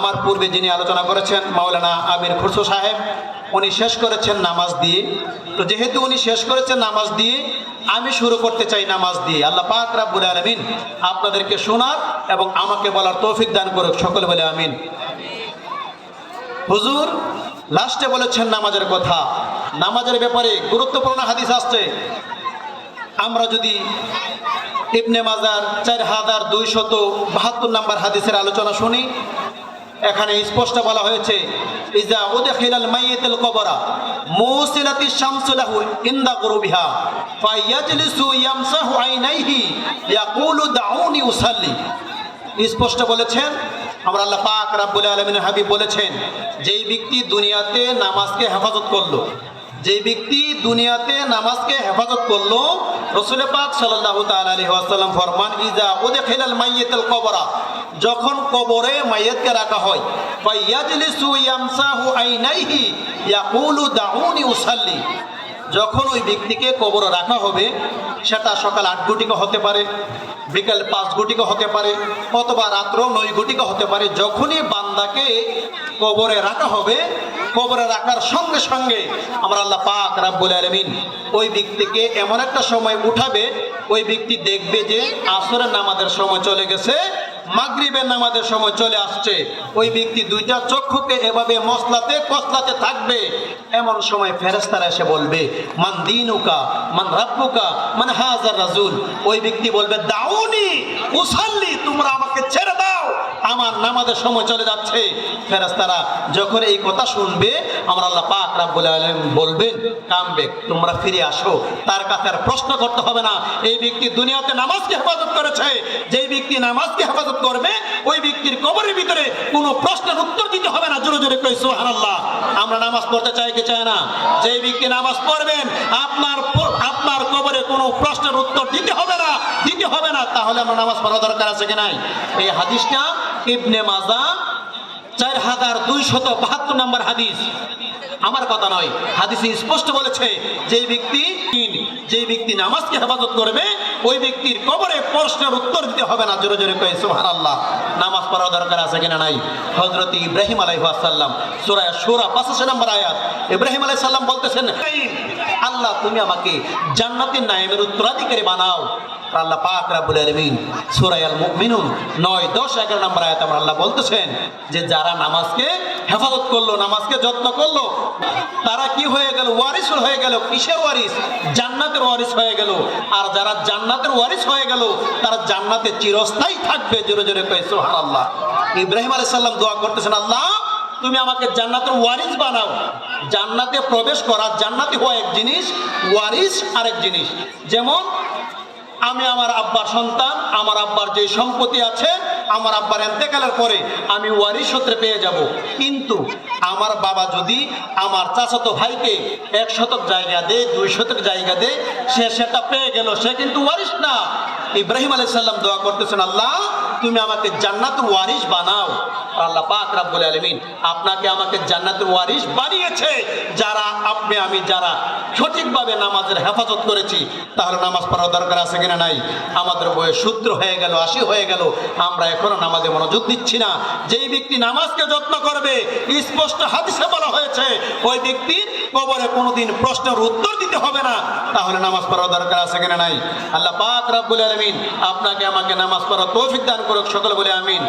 আমার পূর্বে যিনি আলোচনা করেছেন মাওলানা আমির খুরসু সাহেব, উনি শেষ করেছেন নামাজ দিয়ে। তো যেহেতু উনি শেষ করেছেন নামাজ দিয়ে, আমি শুরু করতে চাই নামাজ দিয়ে। আল্লাহ পাক রাব্বুল আলামিন আপনাদেরকে শোনার এবং আমাকে বলার তৌফিক দান করুক। সকলে বলে আমিন। হুজুর, লাস্টে বলেছেন নামাজের কথা। নামাজের ব্যাপারে গুরুত্বপূর্ণ হাদিস আসছে। আমরা যদি ইবনে মাজার চার হাজার দুইশত বাহাত্তর নাম্বার হাদিসের আলোচনা শুনি এখানে স্পষ্ট বলা হয়েছে, ইজা স্পষ্ট বলেছেন, আমরা আল্লাহ পাক রাব্বুল হাবিব বলেছেন, যেই ব্যক্তি দুনিয়াতে নামাজকে হেফাজত করল, যেই ব্যক্তি দুনিয়াতে নামাজকে হেফাজত করল, রসুল পাক আলাইহি ওয়াসাল্লাম ফরমান, ইজা উদখিলাল মাইয়িতুল কবরা যখন কবরে মাইয়াতকে রাখা হয় ফায়াজলিসু ইয়ামসাহু আইনাইহি, ইয়াকুলু দাউনি উসাল্লি। যখন ওই ব্যক্তিকে কবরে রাখা হবে সেটা সকাল আট গুটিকে হতে পারে, বিকাল পাঁচ গুটিকে হতে পারে, অথবা রাত্র নয় গুটিকে হতে পারে। যখনই বান্দাকে কবরে রাখা হবে, কবরে রাখার সঙ্গে সঙ্গে আমরা আল্লাহ পাক রাব্বুল আলামিন ওই ব্যক্তিকে এমন একটা সময় উঠাবে, ওই ব্যক্তি দেখবে যে আসরের নামাজের সময় চলে গেছে। মাগরিবের নামাজের সময় চলে আসছে। ওই ব্যক্তি দুইটা চক্ষুকে এভাবে মশলাতে কসলাতে থাকবে, এমন সময় ফেরেস্তারা এসে বলবে, মান দিনুকা, মান রাব্বুকা, মান হাজার রাজুল। ওই ব্যক্তি বলবে, দাউনি, উসাল্লি, তোমরা আমাকে আমার নামাজের সময় চলে যাচ্ছে। ফেরেস্তারা যখন এই কথা শুনবে, আমরা আল্লাহ পাক রাব্বুল আলামিন বলবেন, কামবে, তোমরা ফিরে আসো। তার কাছে আর প্রশ্ন করতে হবে না। এই ব্যক্তি দুনিয়াতে নামাজকে হেফাজত করেছে। যেই ব্যক্তি নামাজকে হেফাজত করবে, ওই ব্যক্তির কবরের ভিতরে কোনো প্রশ্নের উত্তর দিতে হবে না। জোরে জোরে কই, সুবহানাল্লাহ। আমরা নামাজ পড়তে চাই কি চাই না? যেই ব্যক্তি নামাজ পড়বেন, আপনার আপনার কবরে কোনো প্রশ্নের উত্তর দিতে দিতে হবে না, তাহলে আমরা নামাজ পড়া দরকার আছে কি নাই? এই হাদিসটা ইবনে মাজা, চার হাজার দুইশত বাহাত্তর নম্বর হাদিস। আমার কথা নয়, হাদিসে স্পষ্ট বলেছে, যেই ব্যক্তি যেই ব্যক্তি নামাজকে হেফাজত করবে, ওই ব্যক্তির কবরে প্রশ্নের উত্তর দিতে হবে না, জোরে জোরে কয়ে সুহান নামাজ পড়া দরকার আছে কিনা নাই? হজরত ইব্রাহিম আলাইহাসাল্লাম সুরায় সুরা পাঁচাশি নম্বর আয়াত। ইব্রাহিম আলাই সাল্লাম বলতেছেন আল্লাহ, তুমি আমাকে জান্নাতের নাইমের উত্তরাধিকারী বানাও। আল্লাহ পাক রাব্বুল আলামিন সূরা আল মুমিনুন 9 10 11 নম্বর আয়াতে আমরা আল্লাহ বলতেছেন যে যারা নামাজকে হেফাজত করল, নামাজকে যত্ন করল, তারা কি হয়ে গেল? ওয়ারিস হয়ে গেল, কিসের ওয়ারিস জান্নাতের ওয়ারিস হয়ে গেল। আর যারা জান্নাতের ওয়ারিস হয়ে গেল, তারা জান্নাতে চিরস্থায়ী থাকবে। জোরে জোরে কয়ে সুবহানাল্লাহ। ইব্রাহিম আলাইহিস সালাম দোয়া করতেছেন, আল্লাহ, তুমি আমাকে জান্নাতের ওয়ারিস বানাও। জান্নাতে প্রবেশ করা, জান্নাতি হওয়া এক জিনিস ওয়ারিস আরেক জিনিস। যেমন আমি আমার আব্বার সন্তান, আমার আব্বার যে সম্পত্তি আছে, আমার আব্বার এন্তেকালের পরে আমি ওয়ারিশ সূত্রে পেয়ে যাব। কিন্তু আমার বাবা যদি আমার চাচাতো ভাইকে এক শতক জায়গা দে দুই শতক জায়গা দে সে সেটা পেয়ে গেল, সে কিন্তু ওয়ারিশ না। ইব্রাহিম আলাইসাল্লাম দোয়া করতেছেন, আল্লাহ তুমি আমাকে জান্নাতুল ওয়ারিশ বানাও। আল্লাহ পাক রাব্বুল আলামিন আপনাকে আমাকে জান্নাতুল ওয়ারিশ বানিয়েছে। যারা আপনি, আমি যারা সঠিকভাবে নামাজের হেফাজত করেছি, তাহলে নামাজ পড়া দরকার আছে কিনা নাই? আমাদের বয়স সূত্র হয়ে গেল, আশি হয়ে গেল। আমরা এখনও নামাজে মনোযোগ দিচ্ছি না। যেই ব্যক্তি নামাজকে যত্ন করবে, স্পষ্ট হাদিসে বলা হয়েছে, ওই ব্যক্তির কবরে কোনোদিন প্রশ্নের উত্তর দিতে হবে না, তাহলে নামাজ পড়ার দরকার আছে কিনা নাই? আল্লাহ পাক রাব্বুল আলামিন আপনাকে আমাকে নামাজ পড়ার তৌফিক দান করুক, সকলে বলে আমিন।